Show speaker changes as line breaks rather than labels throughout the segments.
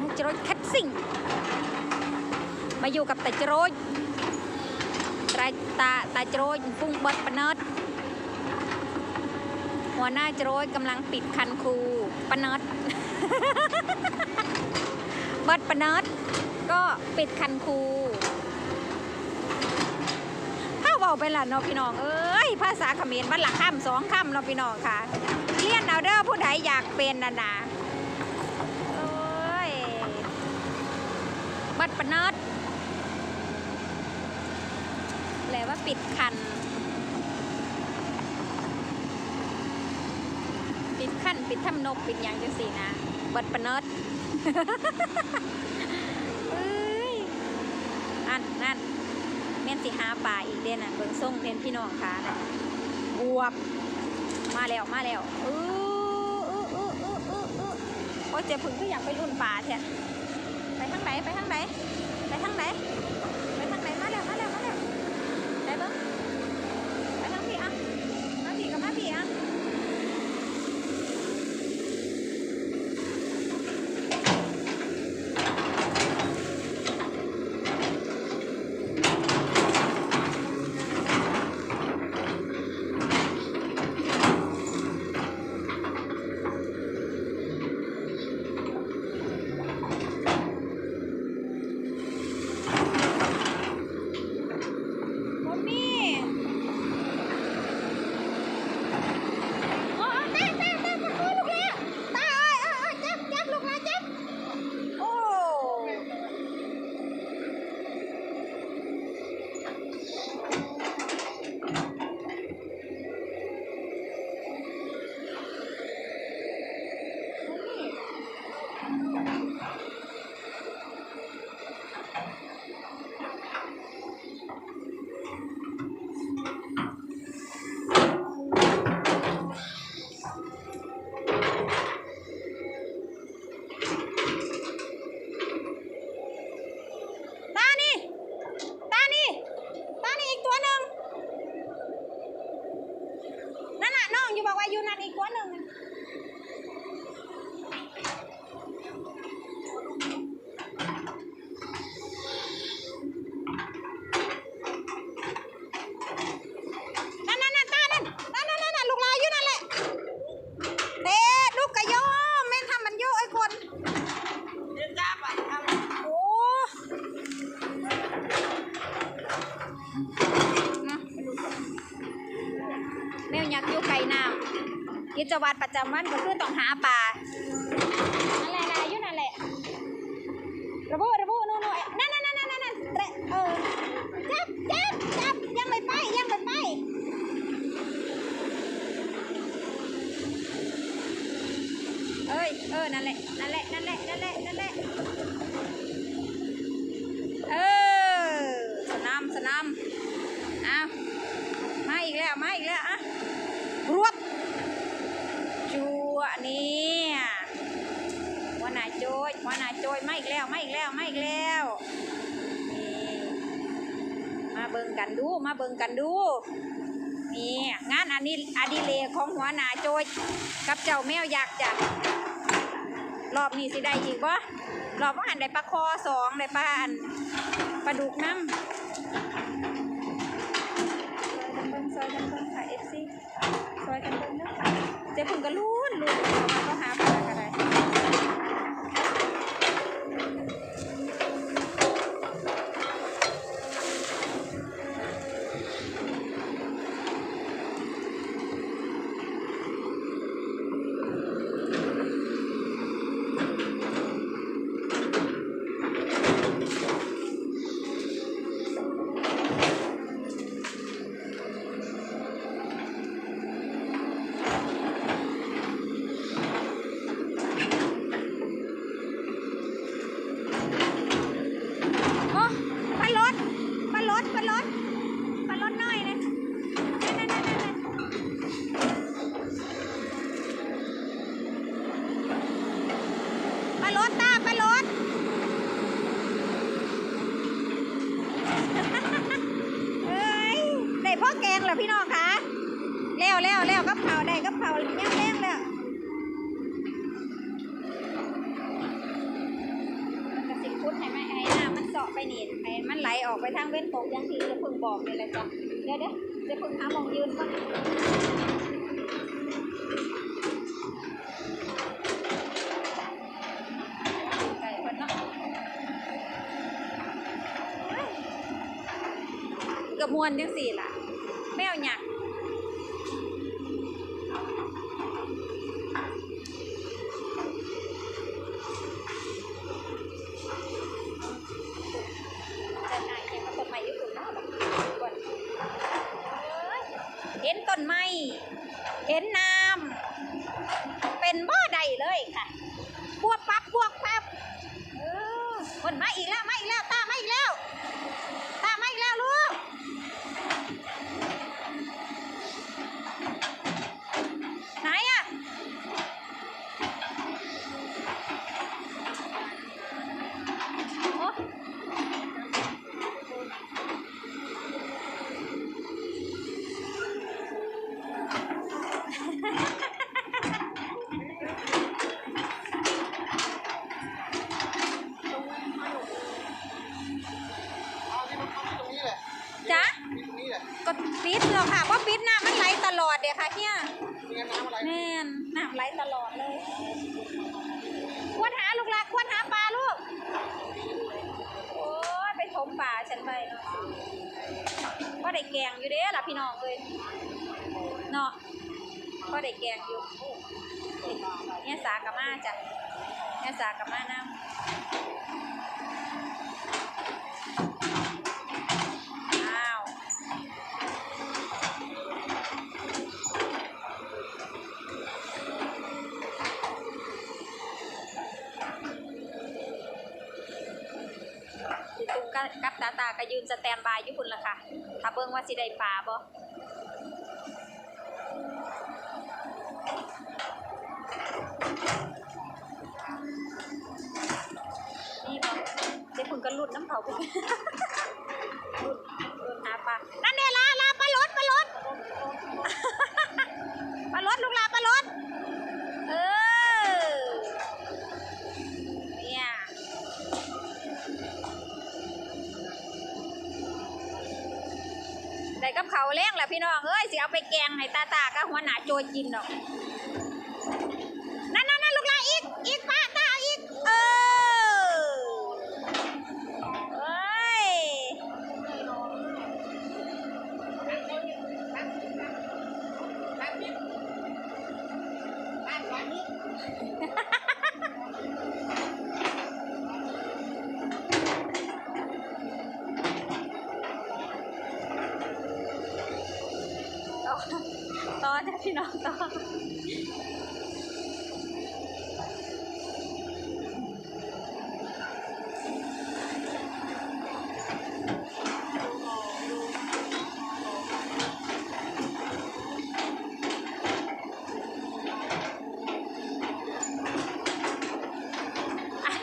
วันจรดคัดซิ่ง มาอยู่กับตาจรดตาตาตาจรดปุ้งเบิดปะเนิดหัวหน้าจรดกำลังปิดคันคูปะเนิดเบิดปะเนิดก็ปิดคันคูถ้าเบาไปละเนาะพี่น้อง เอ้ยภาษาเขมรวันละค่ำสองค่ำเนาะพี่น้องค่ะเรียนเอาเด้อผู้ใดอยากเป็นนะนะโอ้ย เบิดปนิดแปลว่าปิดคัน ปิดคันปิดทำนกปิดยังจังสีนะเบิดปนิดอันนั่นเม่นสิหาปลาอีกเด่นน่ะเบิ่งส่งเด่นพี่น้องค่ะนะบวบมาแล้วมาแล้วอืออออออออเออื้อโอ้เจ็บผึ่งก็อยากไปรุ่นป่าแท้ จะจำวันก็คือต้องหาปลานั่นแหละนะยู่นั่นแหละระบุระบุนู่นนั่นนั่นนั่นนั่นนั่นเตะเออจับจับจับยังไม่ไปยังไม่ไปเอ้ยเออนั่นแหละนั่นแหละนั่นแหละนั่นแหละนั่นแหละเออสนามสนามเอามาอีกแล้วมาอีกแล้วอะรวบจัวเนี่ยหัวหน้าโจย หัวหน้าโจยไมาอีกแล้วไมาอีกแล้วไมาอีกแล้วนี่มาเบิ่งกันดูมาเบิ่งกันดูนี่งานอันนี้อดิเรกของหัวหน้าโจยกับเจ้าแมวอยักจะรอบนี้สิได้อีกบ่รอบว่าหันได้ปลาคอสองได้ปลาอันปลาดุกน้ำซอยกันเบิ่งซอยกันเบิ่งค่ะเอฟซีซอยกันเบิ่งเด้อค่ะเจ๊พึ่งก็ลุ้นลุ้น นี่ให้มันไหลออกไปทางเว้นตกอย่างที่จะพึ่งบอกนี่แหละจ้ะเดี๋ยวเดี๋ยวจะพึ่งหามองยืนก่อนก่เพิ่นเนาะเฮ้ยกระมวลจังสี่ล่ะแมวหยัก คนมาอีกแล้วมาอีกแล้วต ได้แกงอยู่เด้ล่ะพี่น้องเอ้ยเนาะก็ได้แกงอยู่เนี่ยสากะมาจ้ะเนี่ยสากะมาน้ำอ้าวตุ้มกับกับตาตาก็ยืนสแตนบายอยู่พุ่นละค่ะ ถ้าเบิ่งว่าสิได้ปลาบ่นี่บ่เดี๋ยวพุ่นก็หลุดน้ำเผาไปหลุดลุดหาปลานั่นเด้ลาลาปลาลดปลาลดปลาลดลูก เขาวแล้งแหละพี่น้องเอ้ยสิเอาไปแกงให้ตาตากับหัวหน้าโจยกินดอก ต่อต่อจ้ะพี่น้องต่ออะ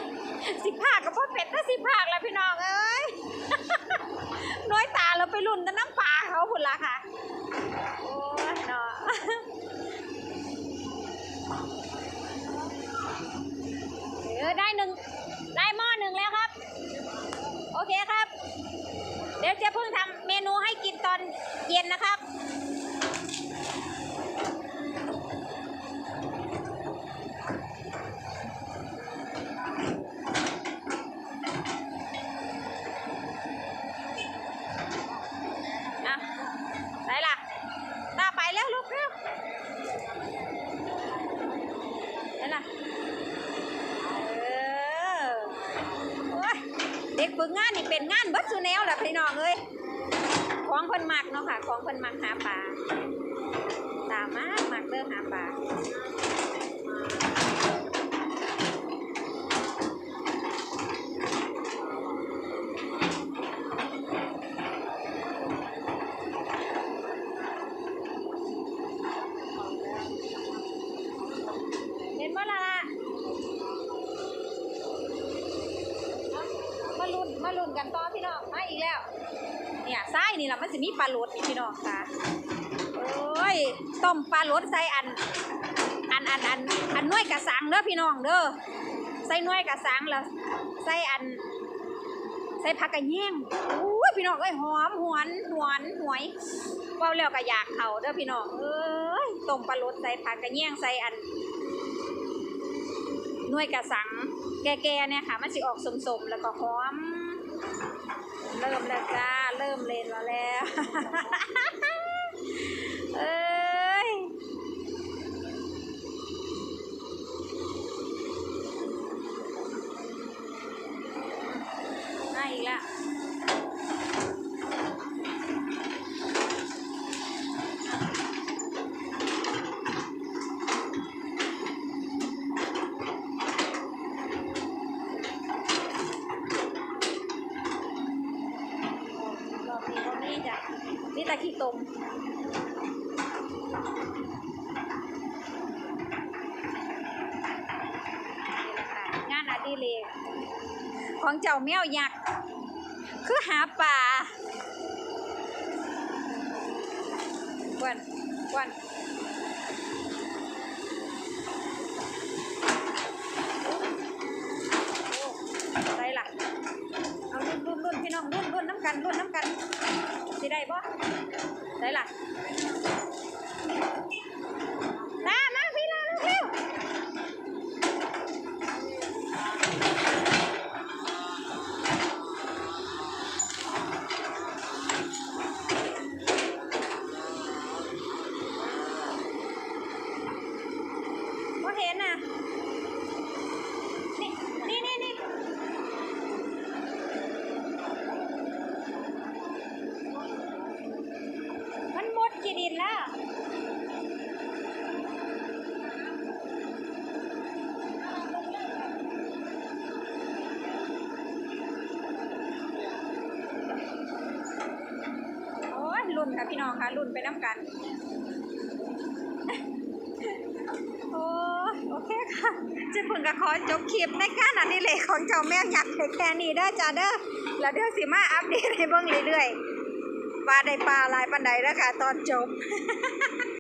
สิภาคกับพ่อเป็ดถ้าสิภาคแล้วพี่น้องเอ้ย น้อยตาเราไปลุ่นแต่น้ำปลาเขาพุ่นละค่ะ โอ้ยเนาะ เออได้หนึ่งได้หม้อหนึ่งแล้วครับ โอเคครับ เดี๋ ด็กฝึกงานนี่เป็นงานเบัดซูแนวแหละพี่น้องเอ้ยของคนมักเนาะค่ะ ของคนมักหาปลาตามากมักเด้อหาปลา เห็นบ่ล่ะล่ะมาลุ้นมาลุ้นกันต่อพี่น้องมาอีกแล้ว เนี่ยไส้นี่แหละมันจะมีปลาโลดนี่พี่น้องค่ะโอ้ยต้มปลาโลดใส่อัน อันอันอันอันน้วยกระสังเด้อพี่น้องเด้อใส่น้วยกระสังแล้วใส่อัน ใส่ผักกระแยงอุ้ยพี่น้องเอ้ยหอมหวนหวนหวยเว้าแล้วก็อยากเขาเด้อพี่น้องเอ้ยต้มปลาโรสใส่ผักกระแยงใส่อันน่วยกระสังแก่ๆเนี่ยค่ะ มันสิออกสมๆแล้วก็หอม เริ่มแล้วจ้า ริ่มเลนแล้วแล้ว เอ้ยมาอีกแล้ว นี่จ้ะนี่ตะขี้ตมงานอดิเรกของเจ้าแมวยักษ์คือหาป่าควนควน ได้ล่ะมามาพี่ลาเร็วๆบ่เห็นน่ะ นี่นี่นี่นี่ มันหมดกี่ดินแล้ว โอ้ยรุ่นค่ะพี่น้ องคะรุ่นไปน้ำกัน โอ้โอเคค่ะเจะพึ่งก็ขอจบคลิปในการอันนี้เลยของเจ้าแม่ยักแค่นี้เด้อจ้าเด้อแล้วเดี๋ยวสิมาอัปเดตให้เบิ่งเรื่อยๆว่าได้ปลาลายปันใดแล้วค่ะตอนจบ